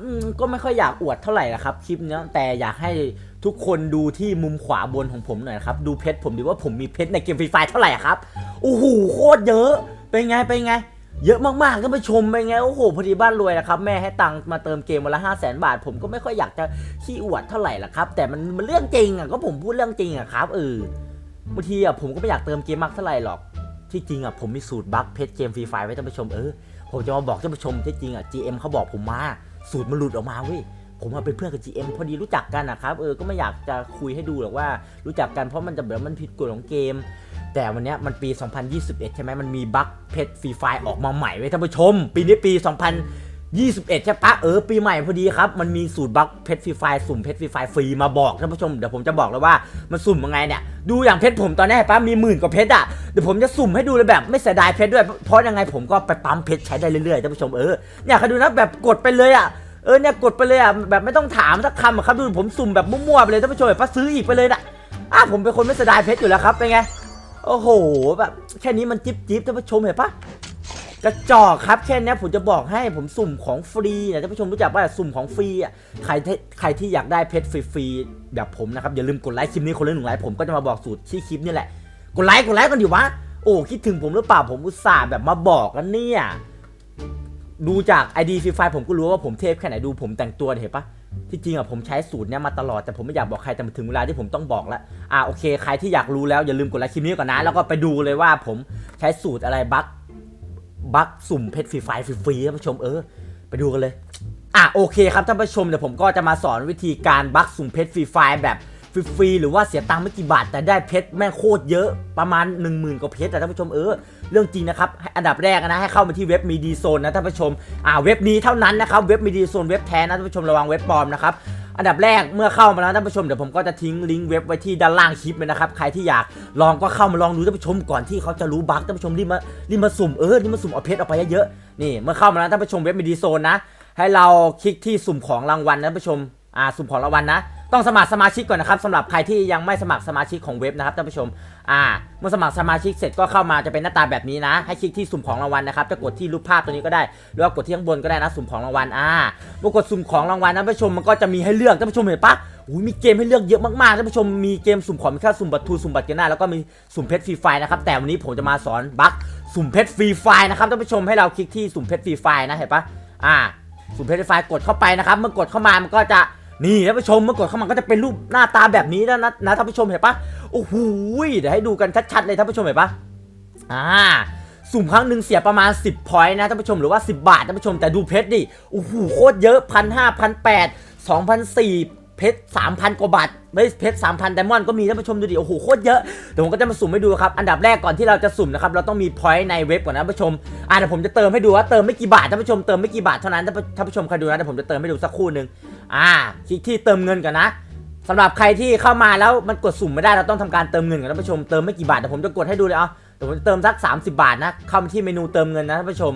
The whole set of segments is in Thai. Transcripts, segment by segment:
อืมก็ไม่ค่อยอยากอวดเท่าไหร่นะครับคลิปเนี้ยแต่อยากให้ทุกคนดูที่มุมขวาบนของผมหน่อยนะครับดูเพชรผมดีว่าผมมีเพชรในเกมฟรีไฟเท่าไหร่ครับโอ้โหโคตรเยอะ เป็นไงเป็นไง เยอะมากๆก็ไปชมไปไงโอ้โหพอดีบ้านรวยนะครับแม่ให้ตังค์มาเติมเกมวันละห้าแสนบาท ผมก็ไม่ค่อยอยากจะขี้อวดเท่าไหร่ละครับ แต่มันมันเรื่องจริงอะก็ผมพูดเรื่องจริงอะครับเออบางทีอะผมก็ไม่อยากเติมเกมมากเท่าไหร่หรอก ที่จริงอะผมมีสูตรบัคเพชรเกมฟรีไฟไว้ท่านผู้ชมเออผมจะมาบอกท่านผู้ชมที่จริงอะ GM เขาบอกผมมา สูตรมันหลุดออกมาเว้ยผมมาเป็นเพื่อนกับ GM พอดีรู้จักกันนะครับเออก็ไม่อยากจะคุยให้ดูหรอกว่ารู้จักกันเพราะมันจะแบบมันผิดกฎของเกม แต่วันนี้มันปี 2021 ใช่ไหมมันมีบัคเพชรฟรีไฟออกมาใหม่ไว้ยท่านผู้ชม ปีนี้ปี 2000 21 ใช่ปะเออ ปีใหม่พอดีครับ มันมีสูตรบัคเพชรฟรีไฟสุ่มเพชรฟรีไฟฟรีมาบอกท่านผู้ชม เดี๋ยวผมจะบอกเลยว่ามันสุ่มยังไงเนี่ย ดูอย่างเพชรผมตอนนี้เห็นปะมีหมื่นกว่าเพชรอะ เดี๋ยวผมจะสุ่มให้ดูเลยแบบไม่เสียดายเพชรด้วย เพราะยังไงผมก็ไปปั๊มเพชรใช้ได้เรื่อยๆท่านผู้ชมเออเนี่ยเขาดูนะแบบกดไปเลยอะเออเนี่ยกดไปเลยอะแบบไม่ต้องถามสักคำอะครับดูผมสุ่มแบบมั่วๆไปเลยท่านผู้ชมแบบปะซื้ออีกไปเลยน่ะอะผมเป็นคนไม่เสียดายเพชรอยู่แล้วครับเป็นไงโอ้โหแบบแค่นี้มันจิ๊บจิ๊บท่านผู้ชมเห็นปะ กระจอกครับแค่นี้ผมจะบอกให้ผมสุ่มของฟรีนะท่านผู้ชมรู้จักว่าสุ่มของฟรีอะใครที่ใครที่อยากได้เพชรฟรีๆแบบผมนะครับอย่าลืมกดไลค์คลิปนี้คนละหนึ่งไลค์ผมก็จะมาบอกสูตรที่คลิปนี่แหละกดไลค์กดไลค์กันดิวะโอ้คิดถึงผมหรือเปล่าผมอุตส่าห์แบบมาบอกกันเนี่ยดูจาก ID ฟรีไฟผมก็รู้ว่าผมเทพแค่ไหนดูผมแต่งตัวเห็นปะที่จริงอะผมใช้สูตรเนี้ยมาตลอดแต่ผมไม่อยากบอกใครแต่ถึงเวลาที่ผมต้องบอกแล้วอ่าโอเคใครที่อยากรู้แล้วอย่าลืมกดไลค์คลิปนี้ก่อนนะแล้วก็ไปดูเลยว่าผมใช้สูตรอะไรบัค บัคสุ่มเพชรฟรีไฟฟรีๆท่านผู้ชมเออ ไปดูกันเลย อะโอเคครับท่านผู้ชมเดี๋ยวผมก็จะมาสอนวิธีการบัคสุ่มเพชรฟรีไฟแบบฟรีๆหรือว่าเสียตังค์ไม่กี่บาทแต่ได้เพชรแม่งโคตรเยอะประมาณ 1 0,000กว่าเพชรแต่ท่านผู้ชมเออเรื่องจริงนะครับให้อันดับแรกนะให้เข้ามาที่เว็บมีดีโซนนะท่านผู้ชมอ่าเว็บนี้เท่านั้นนะครับเว็บมีดีโซนเว็บแท้นะท่านผู้ชมระวังเว็บปลอมนะครับ อันดับแรกเมื่อเข้ามาแล้วท่านผู้ชมเดี๋ยวผมก็จะทิ้งลิงก์เว็บไว้ที่ด้านล่างคลิปเลยนะครับใครที่อยากลองก็เข้ามาลองดูท่านผู้ชมก่อนที่เขาจะรู้บั๊กท่านผู้ชมรีบมารีบมาสุ่มเออรีบมาสุ่มเอาเพชรออกไปเยอะๆนี่เมื่อเข้ามาแล้วท่านผู้ชมเว็บมีดีโซนนะ ให้เราคลิกที่สุ่มของรางวัลนะท่านผู้ชมอ่าสุ่มของรางวัลนะ ต้องสมัครสมาชิกก่อนนะครับสำหรับใครที่ยังไม่สมัครสมาชิกของเว็บนะครับท่านผู้ชม อ่า เมื่อสมัครสมาชิกเสร็จก็เข้ามาจะเป็นหน้าตาแบบนี้นะ ให้คลิกที่สุ่มของรางวัลนะครับ จะกดที่รูปภาพตัวนี้ก็ได้ หรือว่ากดที่ข้างบนก็ได้นะ สุ่มของรางวัล อ่าเมื่อกดสุ่มของรางวัลนะท่านผู้ชมมันก็จะมีให้เลือกท่านผู้ชมเห็นปะอุ้ยมีเกมให้เลือกเยอะมากๆท่านผู้ชมมีเกมสุ่มของมีค่าสุ่มบัตรทูสุ่มบัตรเกน้าแล้วก็มีสุ่มเพชรฟรีไฟล์นะครับแต่วันนี้ผมจะมาสอนบัคสุ่มเพชรฟรีไฟนะครับท่านผู้ชมให้เราคลิกที่สุ่มเพชรฟรีไฟนะเห็นปะอ่าสุ่มเพชรฟรีไฟกดเข้าไปนะครับ เมื่อกดเข้ามามันก็จะ นี่ท่านผู้ชมเมื่อกดเข้ามาก็จะเป็นรูปหน้าตาแบบนี้แล้วนะนะท่านผู้ชมเห็นปะโอ้โหเดี๋ยวให้ดูกันชัดๆเลยท่านผู้ชมเห็นปะอ่าสุ่มครั้งหนึ่งเสียประมาณ 10พอยต์นะท่านผู้ชมหรือว่า 10 บาทท่านผู้ชมแต่ดูเพชรดิโอ้โหโคตรเยอะพันห้าพันแปดสองพันสี่เพชรสามพันกว่าบาทไม่เพชรสามพันไดมอนด์ก็มีท่านผู้ชมดูดิโอ้โหโคตรเยอะเดี๋ยวผมก็จะมาสุ่มให้ดูครับอันดับแรกก่อนที่เราจะสุ่มนะครับเราต้องมีพอยต์ในเว็บก่อนนะท่านผู้ชมอ่าเดี๋ยวผมจะเติมให้ดูว่าเติมไม่กี่บาทท่านผู้ชมเติมไม่กี่บาทเท่านั้นท่านผู้ท่านผู้ชมคอยดูนะเดี๋ยวผมจะเติมให้ดูสักครู่หนึ่ง อ่าคลิกที่เติมเงินก่อนนะสำหรับใครที่เข้ามาแล้วมันกดสุ่มไม่ได้เราต้องทำการเติมเงินกันท่านผู้ชมเติมไม่กี่บาทแต่ผมจะกดให้ดูเลยเอาเดี๋ยวผมจะเติมสัก 30 บาทนะเข้ามาที่เมนูเติมเงินนะท่านผู้ชม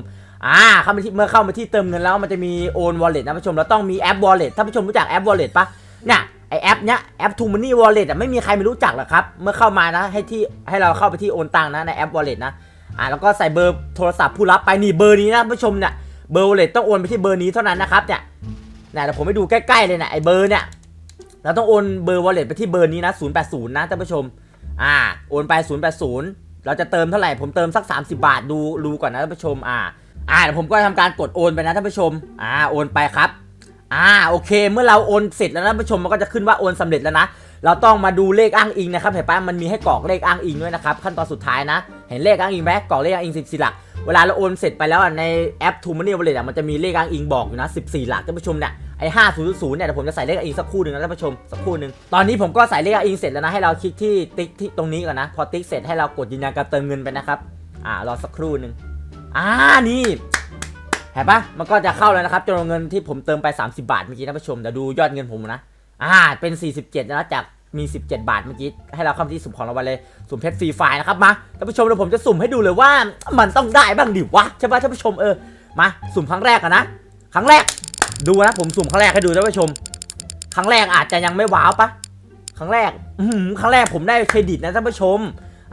อ่าเข้ามาที่เมื่อเข้ามาที่เติมเงินแล้วมันจะมีโอนวอลเล็ตนะท่านผู้ชมเราต้องมีแอปวอลเล็ตท่านผู้ชมรู้จักแอปวอลเล็ตปะเนี่ยไอแอปเนี้ยแอปทูมันนี่วอลเล็ตอะไม่มีใครไม่รู้จักหรอกครับเมื่อเข้ามานะให้ที่ให้เราเข้าไปที่โอนตังนะในแอปวอลเล็ตนะอ่าแล้วก็ใส่เบอร์โทรศัพท์ผู้รับไปนี่เบอร์นี้นะท่านผู้ชมเนี่ยเบอร์วอลเล็ตต้องโอนไปที่เบอร์นี้เท่านั้นนะครับเนี่ย นะเดี๋ยวผมไปดูใกล้ๆเลยนะไอ้เบอร์เนี่ยเราต้องโอนเบอร์วอลเล็ตไปที่เบอร์นี้นะ 080 นะท่านผู้ชม อ่า โอนไป 080 เราจะเติมเท่าไหร่ ผมเติมสัก 30 บาทดูดูก่อนนะท่านผู้ชม อ่า อ่าเดี๋ยวผมก็ทำการกดโอนไปนะท่านผู้ชม อ่า โอนไปครับ อ่า โอเค เมื่อเราโอนเสร็จแล้วท่านผู้ชมมันก็จะขึ้นว่าโอนสำเร็จแล้วนะ เราต้องมาดูเลขอ้างอิงนะครับ เห็นปะมันมีให้กรอกเลขอ้างอิงด้วยนะครับ ขั้นตอนสุดท้ายนะ เห็นเลขอ้างอิงไหมกรอกเลขอ้างอิง14หลัก เวลาเราโอนเสร็จไปแล้วในแอป t ูมันนี่วอลเล็ตมันจะมีเลขอ้างอิงบอกอยู่นะ 14 หลักท่านผู้ชมเนี่ย ไอ้500เนี่ยเดี๋ยวผมจะใส่เลขอิงสักครู่หนึ่งนะท่านผู้ชมสักครู่หนึ่งตอนนี้ผมก็ใส่เลขอิงเสร็จแล้วนะให้เราคลิกที่ติ๊กที่ตรงนี้ก่อนนะพอติ๊กเสร็จให้เรากดยืนยันการเติมเงินไปนะครับอ่ารอสักครู่หนึ่งอ่านี่เห็นปะมันก็จะเข้าแล้วนะครับจำนวนเงินที่ผมเติมไป 30 บาทเมื่อกี้ท่านผู้ชมเดี๋ยวดูยอดเงินผมนะอ่าเป็น 47นะจากมี 17 บาทเมื่อกี้ให้เราเข้าที่สุ่มของรางวัลเลยสุ่มเพชรฟรีไฟนะครับมาท่านผู้ชมเดี๋ยวผมจะสุ่มให้ดูเลยว่ามันต้องได้บ้างดิวะใช่ปะท่านผู้ชมเออมาสุ่มครั้งแรกกันนะ ครั้งแรก ดูนะผมสุ่มครั้งแรกให้ดูท่านผู้ชม ครั้งแรกอาจจะยังไม่ว้าวปะครั้งแรกอืครั้งแรกผมได้เครดิตนะท่านผู้ชม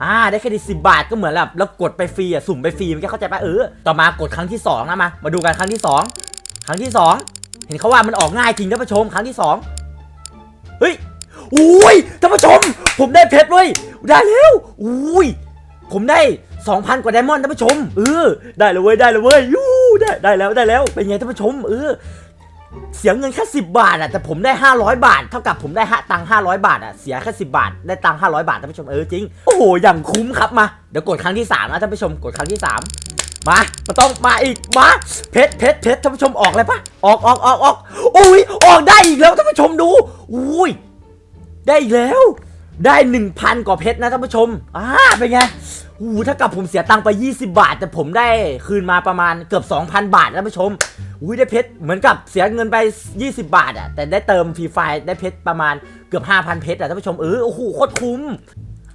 อ่าได้เครดิต10บาทก็เหมือนแบบเรากดไปฟรีอะสุ่มไปฟรีมันแค่เข้าใจปะเออต่อมากดครั้งที่สองนะมามาดูกันครั้งที่สองครั้งที่สองเห็นเขาว่ามันออกง่ายจริงท่านผู้ชมครั้งที่สองเฮ้ยอุ้ยท่านผู้ชม ผมได้เพชรเว้ยได้แล้วอุ้ยผมได้ 2,000 กว่าไดมอนด์ท่านผู้ชมเออได้แล้วเว้ยได้แล้วเว้ยยูได้ได้แล้วได้แล้วเป็นไงท่านผู้ชมเออ เสียเงินแค่10บาทอะแต่ผมได้ 500 บาท เท่ากับผมได้ห้าตังค์500 บาทอะเสียแค่10บาท ได้ตังค์500 บาทท่านผู้ชมเออจริงโอ้โหอย่างคุ้มครับมาเดี๋ยวกดครั้งที่สามนะท่านผู้ชมกดครั้งที่สามมามาต้องมาอีกมาเพชรเพชรเพชรท่านผู้ชมออกเลยปะออกออกออกออกอุ้ยออกได้อีกแล้วท่านผู้ชมดูอุ้ยได้อีกแล้ว ได้หนึ่งพันกว่าเพชรนะท่านผู้ชมอ่าเป็นไงอู้ถ้ากับผมเสียตังค์ไป 20 บาท แต่ผมได้คืนมาประมาณเกือบ 2,000 บาทท่านผู้ชม อุ้ยได้เพชรเหมือนกับเสียเงินไป 20 บาทอะแต่ได้เติมฟรีไฟได้เพชรประมาณเกือบ 5,000 เพชรอะท่านผู้ชมเออโอ้โหโคตรคุ้ม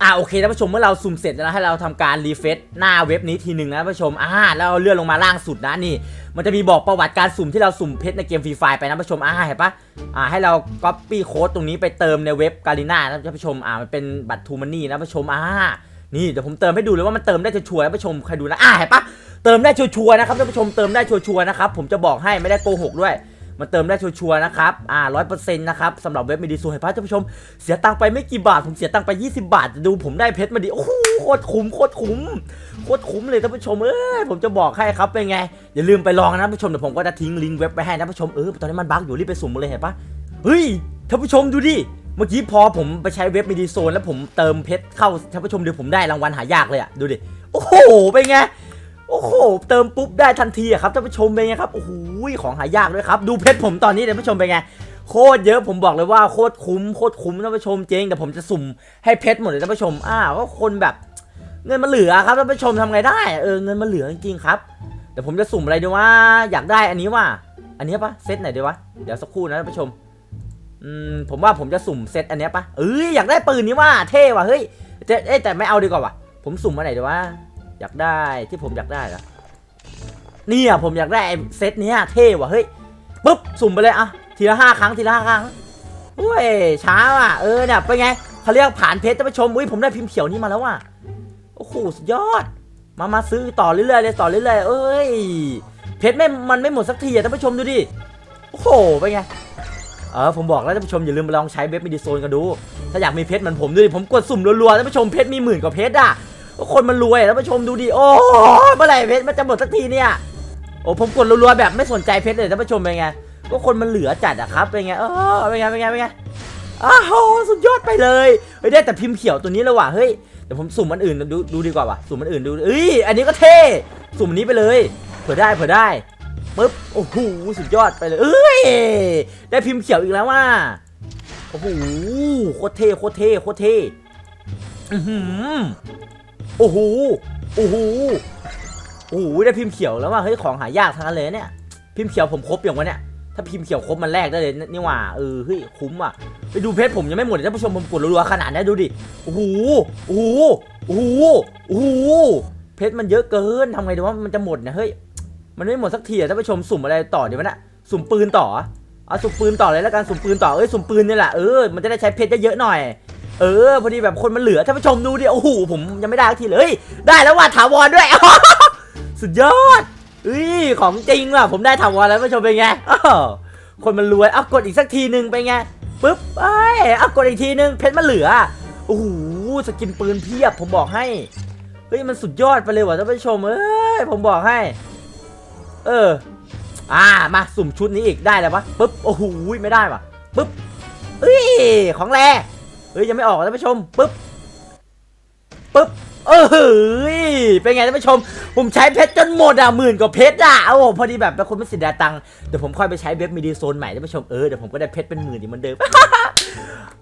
อ่าโอเคท่านผู้ชมเมื่อเราสุ่มเสร็จแล้วให้เราทำการรีเฟซหน้าเว็บนี้ทีหนึ่งนะท่านผู้ชมอ่าแล้วเราเลื่อนลงมาล่างสุดนะนี่ มันจะมีบอกประวัติการสุ่มที่เราสุ่มเพชรในเกมฟรีไฟไปนะท่านผู้ชมอ่าเห็นปะอ่าให้เราก๊อปปี้โค้ดตรงนี้ไปเติมในเว็บกาลิน่านะท่านผู้ชมอ่ามันเป็นบัตรทูมันนี่นะท่านผู้ชมอ่านี่เดี๋ยวผมเติมให้ดูเลยว่ามันเติมได้ชัวร์ๆนะท่านผู้ชมใครดูนะอ่าเห็นปะ เติมได้ชัวร์ๆนะครับท่านผู้ชมเติมได้ชัวร์ๆนะครับผมจะบอกให้ไม่ได้โกหกด้วยมันเติมได้ชัวร์นะครับ อ่าร้อยเปอร์เซ็นต์นะครับสำหรับเว็บมีดีซูให้พระท่านผู้ชม เสียตังไปไม่กี่บาท ผมเสียตังไป 20 บาท ดูผมได้เพชรมาดิโอ้โห โคตรคุ้ม โคตรคุ้ม โคตรคุ้มเลยท่านผู้ชม เอ้ย ผมจะบอกให้ครับเป็นไง อย่าลืมไปลองนะท่านผู้ชม เดี๋ยวผมก็จะทิ้งลิงก์เว็บไปให้นะท่านผู้ชม เออ ตอนนี้มันบั๊กอยู่ รีบไปสุ่มเลยเห็นปะเฮ้ย ท่านผู้ชมดูดิ เมื่อกี้พอผมไปใช้เว็บมีดีโซนแล้วผมเติมเพชรเข้าท่านผู้ชมเดี๋ยวผมได้รางวัลหายากเลยอะดูดิ โอ้โห เป็นไง โอ้โห เติมปุ๊บได้ทันทีอะครับท่านผู้ชมเป็นไงครับ โอ้โห ของหายากด้วยครับ ดูเพชรผมตอนนี้ท่านผู้ชมเป็นไง โคตรเยอะผมบอกเลยว่าโคตรคุ้มโคตรคุ้มท่านผู้ชมจริงแต่ผมจะสุ่มให้เพชรหมดเลยท่านผู้ชม อ้าวก็คนแบบ เงินมันเหลือครับท่านผู้ชมทำไงได้เออเงินมันเหลือจริงๆครับเดี๋ยวผมจะสุ่มอะไรดีว่าอยากได้อันนี้ว่า อันนี้ปะเซตไหนดีวะเดี๋ยวสักครู่นะท่านผู้ชมอืมผมว่าผมจะสุ่มเซตอันนี้ปะเอ้ยอยากได้ปืนนี้ว่าเท่ว่ะเฮ้ยแต่เอ้ยแต่ไม่เอาดีกว่าว่ะผมสุ่มมาไหนดีวะ อยากได้ที่ผมอยากได้ละเนี่ยผมอยากได้เซตเนี้ยเท่ว่ะเฮ้ยปุ๊บสุ่มไปเลยอะทีละห้าครั้งทีละห้าครั้งโอ้ยช้าว่ะเออเนี่ยเป็นไงเขาเรียกผ่านเพชรท่านผู้ชมอุ้ยผมได้พิมพ์เขียวนี่มาแล้วว่ะโอ้โหสุดยอด มามาซื้อต่อเรื่อยๆเลยต่อเรื่อยๆเอ้ยเพชรไม่มันไม่หมดสักทีอะท่านผู้ชมดูดิโอ้โหเป็นไงเออผมบอกแล้วท่านผู้ชมอย่าลืมไปลองใช้เว็บมิดิโซนกันดู ถ้าอยากมีเพชรเหมือนผมดูดิผมกดสุ่มรัวๆท่านผู้ชมเพชรมีหมื่นกว่าเพชรอะ คนมันรวยอะท่านผู้ชมดูดิโอ้เมื่อไหร่เพชรมันจะหมดสักทีเนี่ยโอ้ผมกดรัวๆแบบไม่สนใจเพชรเลยท่านผู้ชมเป็นไงก็คนมันเหลือจัดอะครับเป็นไงเออเป็นไงเป็นไงเป็นไงอ้าวสุดยอดไปเลยเฮ้ยได้แต่พิมพ์เขียวตัวนี้แล้วว่ะเฮ้ยเดี๋ยวผมสุ่มอันอื่นดูดูดีกว่าว่ะสุ่มอันอื่นดูเอ้ยอันนี้ก็เท่สุ่มอันนี้ไปเลยเผื่อได้เผื่อได้ปึ๊บโอ้โหสุดยอดไปเลยเอ้ยได้พิมพ์เขียวอีกแล้วว่ะโอ้โหโคตรเท่โคตรเท่โคตรเท่อือหือ โอ้โห โอ้โห โอ้โห ได้พิมพ์เขียวแล้วว่ะเฮ้ยของหายากทั้งนั้นเลยเนี่ย พิมพ์เขียวผมครบอย่างวะเนี่ย ถ้าพิมพ์เขียวครบมันแลกได้เลยนี่หว่า เออ เฮ้ย คุ้มอะ ไปดูเพจผมยังไม่หมดท่านผู้ชมผมกดรัวๆขนาดนี้ดูดิ โอ้โห โอ้โห โอ้โห โอ้โห เพชรมันเยอะเกินทำไงดีว่ามันจะหมดเนี่ยเฮ้ย มันไม่หมดสักทีอะท่านผู้ชมสุ่มอะไรต่อดีวะน่ะสุ่มปืนต่อเอาสุ่มปืนต่อเลยแล้วกันสุ่มปืนต่อ เอ้ย สุ่มปืนนี่แหละ เออ มันจะได้ใช้เพชรเยอะๆหน่อย เออพอดีแบบคนมันเหลือท่านผู้ชมดูดิโอ้โหผมยังไม่ได้สักทีเลยได้แล้วว่ะถาวรด้วย สุดยอดเฮ้ยของจริงว่ะผมได้ถาวรแล้วท่านผู้ชมเป็นไงคนมันรวยเอากดอีกสักทีหนึ่งไปไงปึ๊บเอ้ยเอากดอีกทีนึงเพชรมันเหลือโอ้โหสกินปืนเพียบผมบอกให้เฮ้ยมันสุดยอดไปเลยว่ะท่านผู้ชมเอ้ยผมบอกให้ เออ อ่ามาสุ่มชุดนี้อีกได้แล้วปะปึ๊บโอ้โหไม่ได้ว่ะปึ๊บเอ้ยของแร เฮ้ยยังไม่ออกท่านผู้ชมปึ๊บปึ๊บเออเฮ้ยเป็นไงท่านผู้ชม ผมใช้เพชรจนหมดอะหมื่นกว่าเพชรอะโอ้โหพอดีแบบเป็นคนไม่เสียดายตังค์เดี๋ยวผมค่อยไปใช้เว็บมีดีโซนใหม่ท่านผู้ชมเออเดี๋ยวผมก็ได้เพชรเป็นหมื่นอีกเหมือนเดิม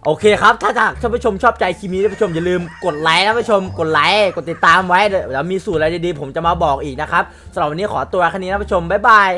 โอเคครับ ถ้าหากท่านผู้ชมชอบใจคลิปนี้ท่านผู้ชมอย่าลืมกดไลค์นะท่านผู้ชมกดไลค์กดติดตามไว้เดี๋ยวมีสูตรอะไรดีๆผมจะมาบอกอีกนะครับสำหรับวันนี้ขอตัวแค่นี้นะท่านผู้ชมบ๊ายบาย